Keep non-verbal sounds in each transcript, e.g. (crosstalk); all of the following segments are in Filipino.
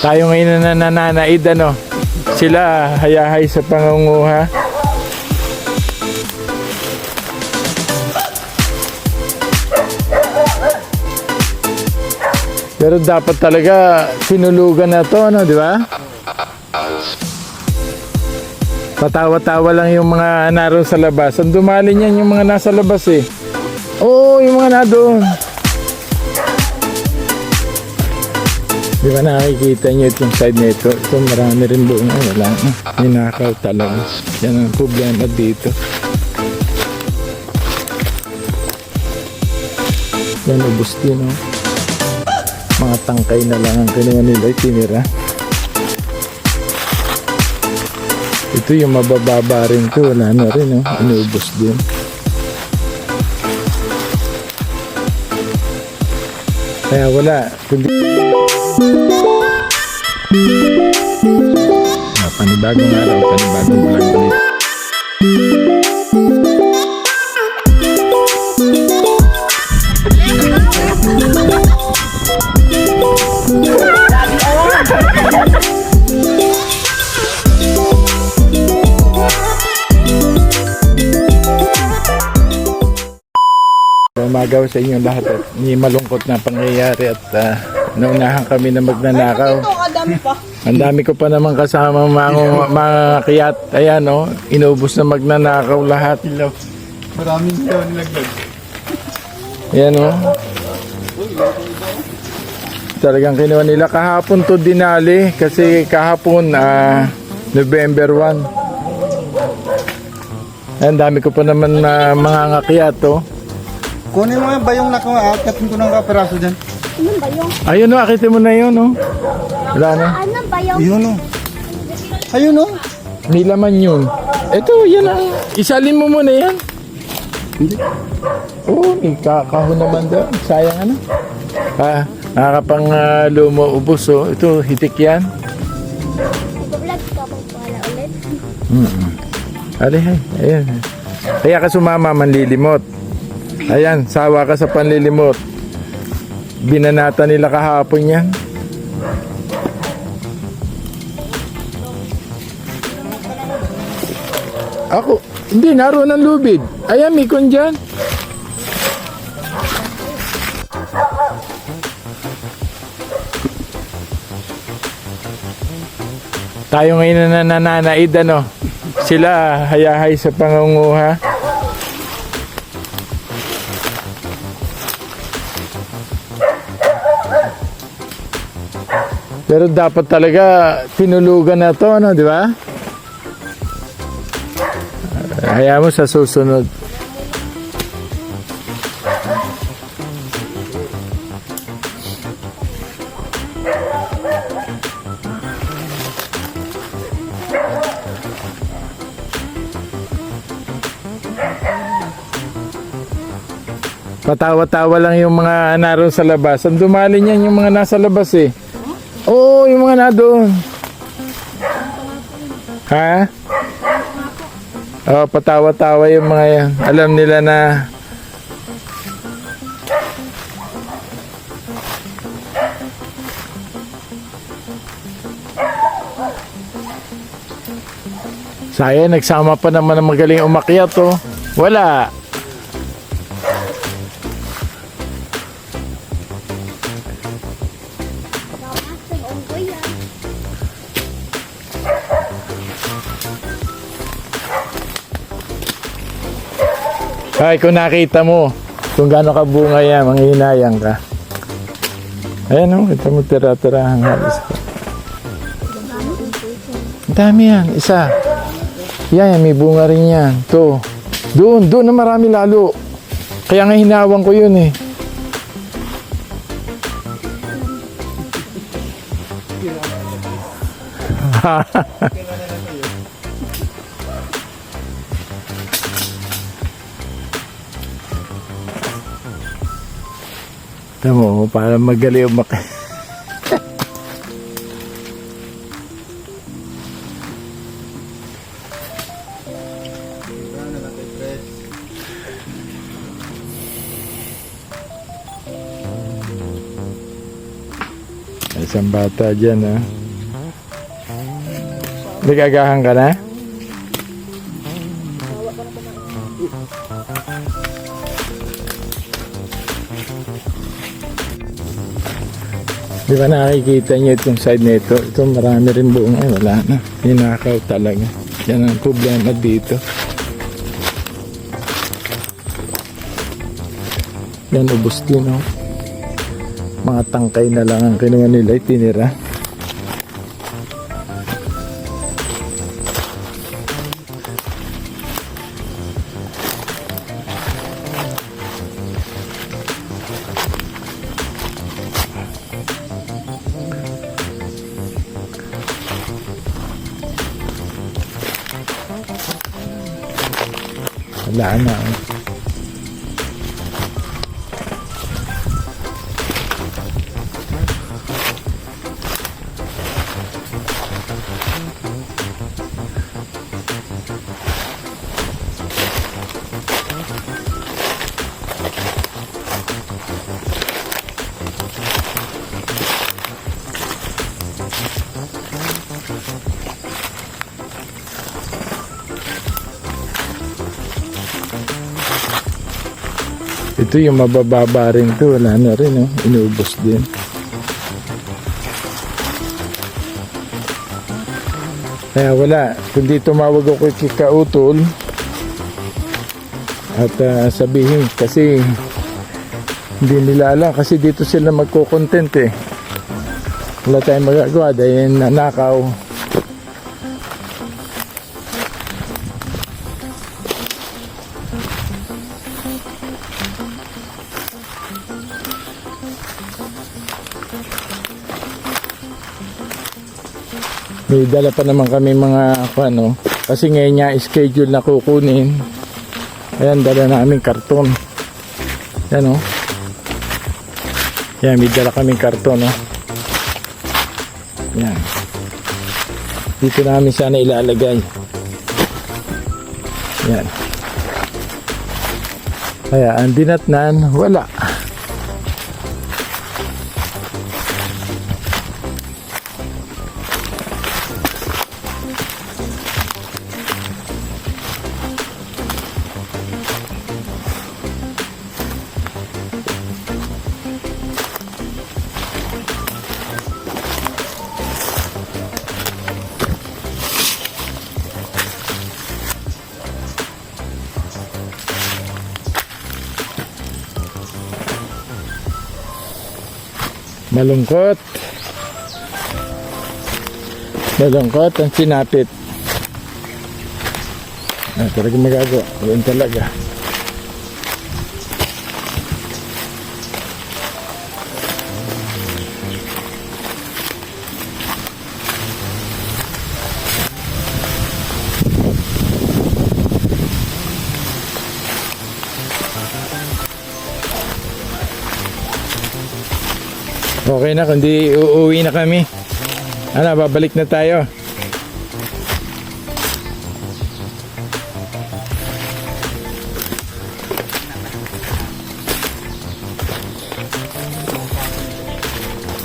Tayo ngayon na nananaid, ano? Sila hayahay sa pangunguha. Pero dapat talaga sinulugan na to, ano, di ba? Patawa-tawa lang yung mga naroon sa labas. Ang dumali niyan yung mga nasa labas eh. Oo, yung mga na doon. Di ba nakikita niyo itong side nito? Ito marami rin doon. Ay, wala na. Ninakaw talaga. Yan ang problema dito. Yan, ubos din oh. Mga tangkay na lang ang kinuha nila itinira. Ito yung mabababa rin to. Wala na rin oh. Inubos din. Kaya wala. Kundi Ah, panibagong araw, panibagong vlog ulit. Umagaw sa inyo lahat at may malungkot na pangyayari at uh, naunahan kami na magnanakaw. Ito, kadami pa. Ang dami ko pa naman kasama mga, mga kiyat. Ayan o, inubos na magnanakaw lahat. Maraming ilaw nilagdag. Ayan o. Talagang kinuha nila. Kahapon to dinali kasi kahapon ah, November 1. Ayan, dami ko pa naman na mga ngakiyat o. Kunin mo yung bayong na kung aakatin ko ng kaperaso dyan. Ano ba? Ayun o, akitin mo na yun o. Wala na. Ano ba? Yun o. Ayun o. May laman yun. Ito, yan ang. Isalin mo muna yan. Hindi. Oo, may kakahon naman daw. Sayang ano. Ah, nakakapang uh, lumo ubos oh. Ito, hitik yan. Nag-vlog ka pala ulit. Mm. Ayan. Kaya ka sumama, manlilimot. Ayan, sawa ka sa panlilimot. Binanata nila kahapon yan. Ako, hindi, naroon ang lubid. Ayan, may kon dyan. Tayo ngayon na nananaid, ano? Sila hayahay sa pangunguha. Pero dapat talaga tinulugan na to, ano, di ba? Hayaan mo sa susunod. Patawa-tawa lang yung mga naroon sa labas. Ang dumali niyan yung mga nasa labas eh. Oo, yung mga na doon. Ha? Oh, patawa-tawa yung mga yan. Alam nila na Sayang, nagsama pa naman ng magaling umakyat oh. Wala. Ay, kung nakita mo kung gaano kabunga yan, manghihinayang ka. Ayan o, kita mo tira-tira ang ka. Dami yan, isa. Yan, may bunga rin yan. To. Doon, doon na marami lalo. Kaya nga hinawang ko yun eh. (laughs) Tamo, para magaling umak. isang bata dyan ha. Nagagahan ka na? Di ba nakikita niyo itong side nito? Ito marami rin buong ay wala na. Hinakaw talaga. Yan ang problema dito. Yan ubos din oh. Mga tangkay na lang ang kinuha nila itinira. Wala na. oh. Ito yung mabababa rin to. Wala na rin, oh. Inubos din. Kaya wala. Kundi tumawag ako kay Kautol at ah, sabihin kasi hindi nila alam kasi dito sila magko-content eh. Wala tayong magagawa dahil nanakaw. May dala pa naman kami mga ano, kasi ngayon niya schedule na kukunin. Ayan, dala namin karton. Yan o. Yan, may dala kami karton o. Yan. Dito namin sana ilalagay. Yan. Kaya ang dinatnan, wala. Malungkot. Malungkot ang sinapit. Ah, talaga magagawa. Yun talaga. Okay na, kundi uuwi na kami. Ano, babalik na tayo.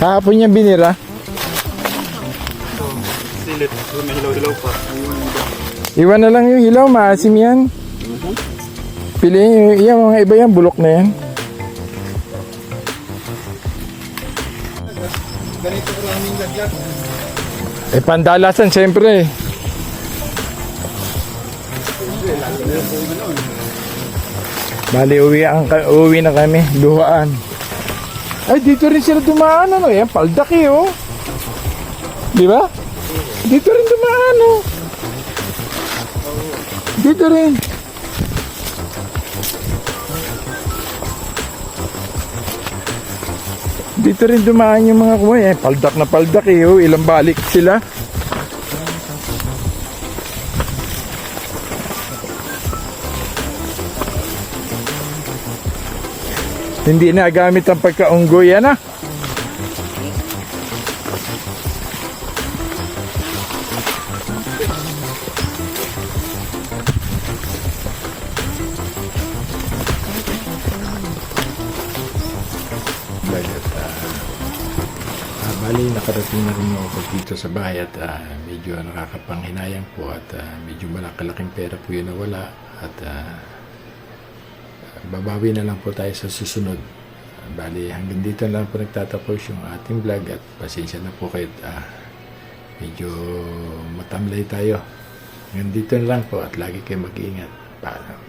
Kahapon niya binira. Silit. May. Iwan na lang yung ilaw, maasim yan. Piliin yung, yung mga iba yan, bulok na yan. Yung lagyan. Eh, pandalasan, siyempre. Bali, uwi, ang, uwi na kami. Duhaan. Ay, dito rin sila dumaan, ano yan? Paldaki, oh. Di ba? Dito rin dumaan, oh. Dito rin. Dito rin dumaan yung mga kumoy. Eh, paldak na paldak eh. Oh. Ilang balik sila. Hindi na gamit ang pagkaunggoy yan ah. Bali, nakarating na rin ako dito sa bahay at ah, medyo nakakapanghinayang po at ah, medyo malakalaking pera po yun na wala at ah, babawi na lang po tayo sa susunod. Bali, hanggang dito na lang po nagtatapos yung ating vlog at pasensya na po kayo. ah, medyo matamlay tayo. Hanggang dito na lang po at lagi kayo mag-iingat. Paalam.